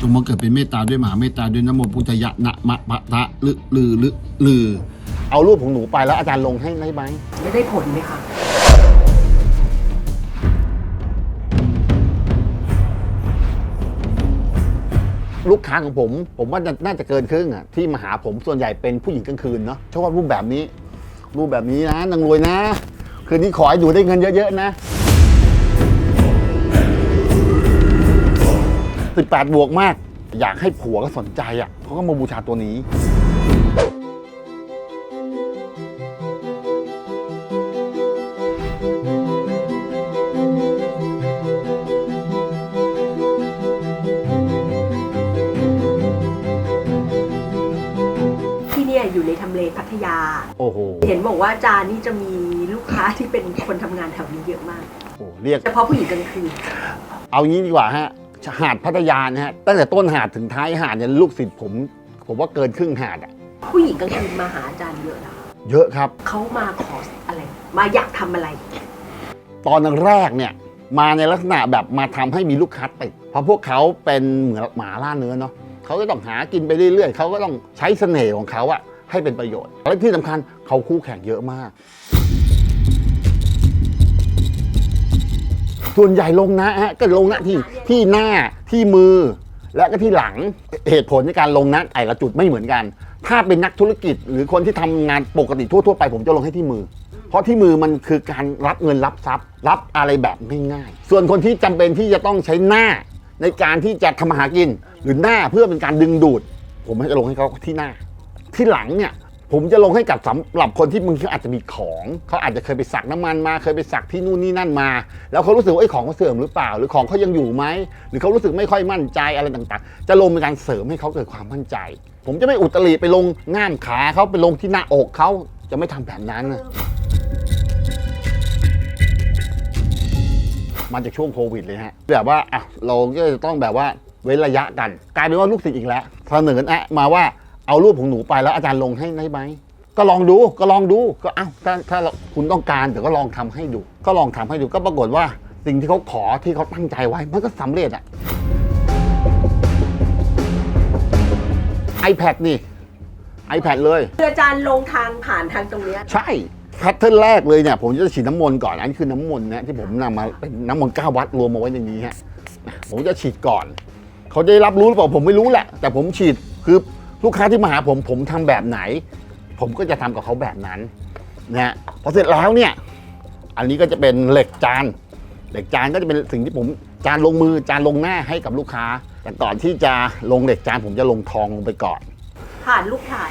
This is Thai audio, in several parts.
จงมาเกิดเป็นเมตตาด้วยหมาเมตตาด้วยนะโมพุทธยะนะมะปะทะลือลือลือลือเอารูปของหนูไปแล้วอาจารย์ลงให้ได้ไหมไม่ได้ผลไหมคะลูกค้าของผม ผมว่าน่าจะเกินครึ่งอะที่มาหาผมส่วนใหญ่เป็นผู้หญิงกลางคืนเนาะชอบรูปแบบนี้ รูปแบบนี้นะนางรวยนะ คืนนี้ขอให้ดูได้เงินเยอะๆนะ 18 บวกมาก อยากให้ผัวก็สนใจอะเขาก็มาบูชาตัวนี้ ที่เนี่ยอยู่ในทำเลพัทยา โอ้โหเห็นบอกว่าอาจารย์นี่จะมีลูกค้าที่เป็นคนทำงานแถวนี้เยอะมากโอ้โหเรียก เฉพาะผู้หญิงกลางคืน เอางี้ดีกว่าฮะ หาดพัทยานะฮะตั้งแต่ต้นหาดถึงท้ายหาดเนี่ยลูกศิษย์ผมผมว่าเกินครึ่งหาดอะผู้หญิงกลางคืนมาหาอาจารย์เยอะนะคะเยอะครับ เขามาขออะไร มาอยากทำอะไร ตอนแรกเนี่ยมาในลักษณะแบบมาทำให้มีลูกค้าติดเพราะพวกเขาเป็นเหมือนหมาล่าเนื้อเนาะเขาก็ต้องหากินไปเรื่อยๆเขาก็ต้องใช้เสน่ห์ของเขาอะให้เป็นประโยชน์และที่สำคัญเขาคู่แข่งเยอะมาก ส่วนใหญ่ลงนะฮะก็ลงนะที่ที่หน้าที่มือ และก็ที่หลังเหตุผลในการลงนะแต่ละจุดไม่เหมือนกัน ถ้าเป็นนักธุรกิจ หรือคนที่ทำงานปกติทั่วๆไปผมจะลงให้ที่มือ เพราะที่มือมันคือการรับเงินรับทรัพย์ รับอะไรแบบง่ายๆส่วนคนที่จำเป็นที่จะต้องใช้หน้าในการที่จะทำมาหากินหรือหน้าเพื่อเป็นการดึงดูด ผมจะลงให้เขาที่หน้า ที่หลังเนี่ย ผมจะลงให้กับสำหรับคนที่บางทีอาจจะมีของ เขาอาจจะเคยไปสักน้ำมันมา เคยไปสักที่นู่นนี่นั่นมา แล้วเขารู้สึกว่าไอ้ของเขาเสื่อมหรือเปล่า หรือของเขายังอยู่ไหม หรือเขารู้สึกไม่ค่อยมั่นใจอะไรต่างๆ จะลงเป็นการเสริมให้เขาเกิดความมั่นใจ ผมจะไม่อุตริไปลงง่ามขาเขาไปลงที่หน้าอกเขาจะไม่ทำแบบนั้นนะมาจากช่วงโควิดเลยฮะแบบว่าอะเราก็จะต้องแบบว่าเว้นระยะกัน กลายเป็นว่าลูกศิษย์อีกแล้วเสนอแนะมาว่า เอารูปของหนูไปแล้วอาจารย์ลงให้ได้ไหมก็ลองดูก็ลองดูก็อ้าวถ้าถ้าเราคุณต้องการเดี๋ยวก็ลองทำให้ดู ก็ลองทำให้ดูก็ปรากฏว่าสิ่งที่เขาขอที่เขาตั้งใจไว้มันก็สำเร็จอะ iPad นี่ iPad เลยคืออาจารย์ลงทางผ่านทางตรงเนี้ยใช่แพทเทิร์นแรกเลยเนี่ยผมจะฉีดน้ำมนต์ก่อนอันนี้คือน้ำมนต์นะที่ผมนำมาเป็นน้ำมนต์เก้าวัดรวมมาไว้ในนี้ฮะผมจะฉีดก่อน เขาได้รับรู้หรือเปล่าผมไม่รู้แหละ แต่ผมฉีดคือ ลูกค้าที่มาหาผมผมทำแบบไหน ผมก็จะทำกับเขาแบบนั้นนะฮะพอเสร็จแล้วเนี่ย อันนี้ก็จะเป็นเหล็กจาน เหล็กจานก็จะเป็นสิ่งที่ผมจานลงมือจานลงหน้าให้กับลูกค้า แต่ก่อนที่จะลงเหล็กจานผมจะลงทองลงไปก่อนผ่านลูกถ่าย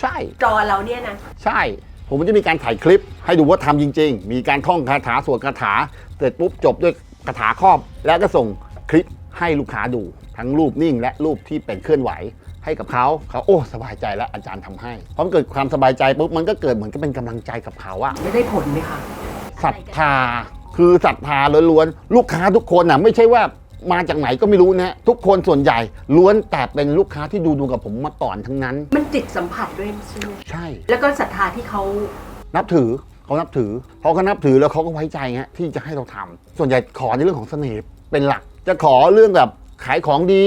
ใช่จอเราเนี่ยนะใช่ผมจะมีการถ่ายคลิปให้ดูว่าทำจริง ๆ มีการท่องคาถาสวดคาถา เสร็จปุ๊บจบด้วยคาถาครอบ แล้วก็ส่งคลิปให้ลูกค้าดู ทั้งรูปนิ่งและรูปที่เป็นเคลื่อนไหว ให้กับเขาเขาโอ้สบายใจแล้วอาจารย์ทำให้พอมันเกิดความสบายใจปุ๊บมันก็เกิดเหมือนกับเป็นกำลังใจกับเขาอะไม่ได้ผลไหมคะศรัทธาคือศรัทธาล้วนๆลูกค้าทุกคนน่ะไม่ใช่ว่ามาจากไหนก็ไม่รู้นะทุกคนส่วนใหญ่ล้วนแต่เป็นลูกค้าที่ดูดูกับผมมาก่อนทั้งนั้น มันจิตสัมผัสด้วยใช่ไหมใช่ แล้วก็ศรัทธาที่เขานับถือเขานับถือพอเขานับถือแล้วเขาก็ไว้ใจฮะที่จะให้เราทำส่วนใหญ่ขอในเรื่องของเสน่ห์เป็นหลัก จะขอเรื่องแบบขายของดี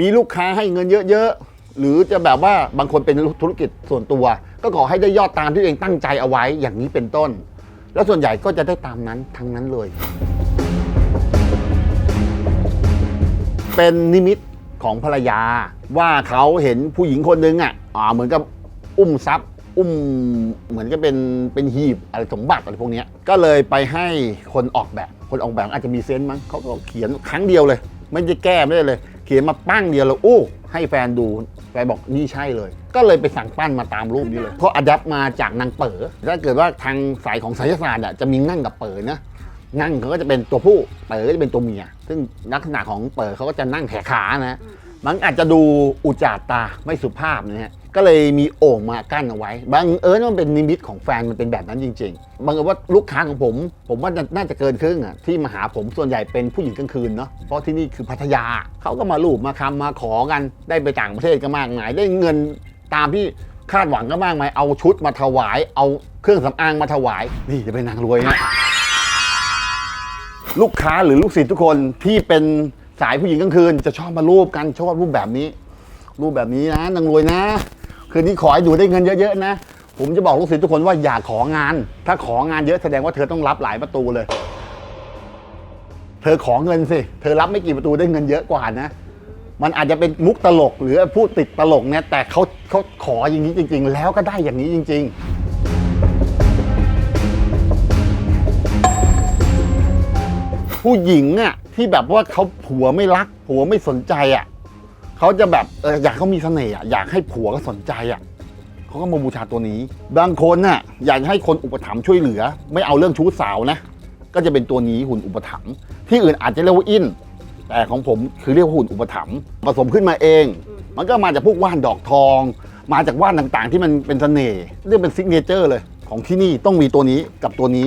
มีลูกค้าให้เงินเยอะๆ หรือจะแบบว่าบางคนเป็นธุรกิจส่วนตัว ก็ขอให้ได้ยอดตามที่ตัวเองตั้งใจเอาไว้อย่างนี้เป็นต้น แล้วส่วนใหญ่ก็จะได้ตามนั้นทั้งนั้นเลย เป็นนิมิตของภรรยา ว่าเขาเห็นผู้หญิงคนนึงอะอ่าเหมือนกับอุ้มทรัพย์ อุ้มเหมือนกับเป็นเป็นหีบอะไรสมบัติอะไรพวกเนี้ยก็เลยไปให้คนออกแบบคนออกแบบอาจจะมีเซนส์มั้งเขาก็เขียนครั้งเดียวเลย ไม่ได้แก้ไม่ได้เลย ขียนมาปั้งเดียวเลยอู้ให้แฟนดูแฟนบอกนี่ใช่เลย ก็เลยไปสั่งปั้นมาตามรูปนี้เลยเพราะอัดับมาจากนางเป๋อถ้าเกิดว่าทางสายของไสยศาสตร์อะจะมีงั่งกับเป๋อนะนั่งเขาก็จะเป็นตัวผู้เป๋อก็จะเป็นตัวเมีย ซึ่งลักษณะของเป๋อเขาก็จะนั่งแขนขานะมันอาจจะดูอุจจาตาไม่สุภาพนะฮะ ก็เลยมีโอ่งมากั้นเอาไว้บางเอิญมันเป็นนิมิตของแฟนมันเป็นแบบนั้นจริงๆบางเอิญว่าลูกค้าของผม ผมว่าน่าจะเกินครึ่งอะที่มาหาผมส่วนใหญ่เป็นผู้หญิงกลางคืนเนาะเพราะที่นี่คือพัทยาเขาก็มาลูบมาคำมาขอกันได้ไปต่างประเทศก็มากมายได้เงินตามที่คาดหวังก็มากมายเอาชุดมาถวาย เอาเครื่องสำอางมาถวาย นี่จะเป็นนางรวยนะ ลูกค้าหรือลูกศิษย์ทุกคนที่เป็นสสายผู้หญิงกลางคืน จะชอบมารูปกันชอบรูปแบบนี้ รูปแบบนี้นะนางรวยนะ คืนนี้ขอให้ดูได้เงินเยอะๆนะ ผมจะบอกลูกศิษย์ทุกคนว่าอย่าของาน ถ้าของานเยอะแสดงว่าเธอต้องรับหลายประตูเลย เธอขอเงินสิ เธอรับไม่กี่ประตูได้เงินเยอะกว่านะ มันอาจจะเป็นมุกตลกหรือพูดติดตลกเนี่ยแต่เขาเขาขออย่างนี้จริง ๆ แล้วก็ได้อย่างนี้จริง ๆผู้หญิงอะที่แบบว่าเขาผัวไม่รักผัวไม่สนใจอะ เขาจะแบบเอออยากเขามีเสน่ห์อะอยากให้ผัวก็สนใจอะเขาก็มาบูชาตัวนี้ บางคนน่ะอยากให้คนอุปถัมภ์ช่วยเหลือ ไม่เอาเรื่องชู้สาวนะ ก็จะเป็นตัวนี้หุ่นอุปถัมภ์ที่อื่นอาจจะเรียกว่าอินแต่ของผมคือเรียกว่าหุ่นอุปถัมภ์ผสมขึ้นมาเอง มันก็มาจากพวกว่านดอกทอง มาจากว่านต่างๆ ที่มันเป็นเสน่ห์เรียกเป็นซิกเนเจอร์เลย ของที่นี่ต้องมีตัวนี้กับตัวนี้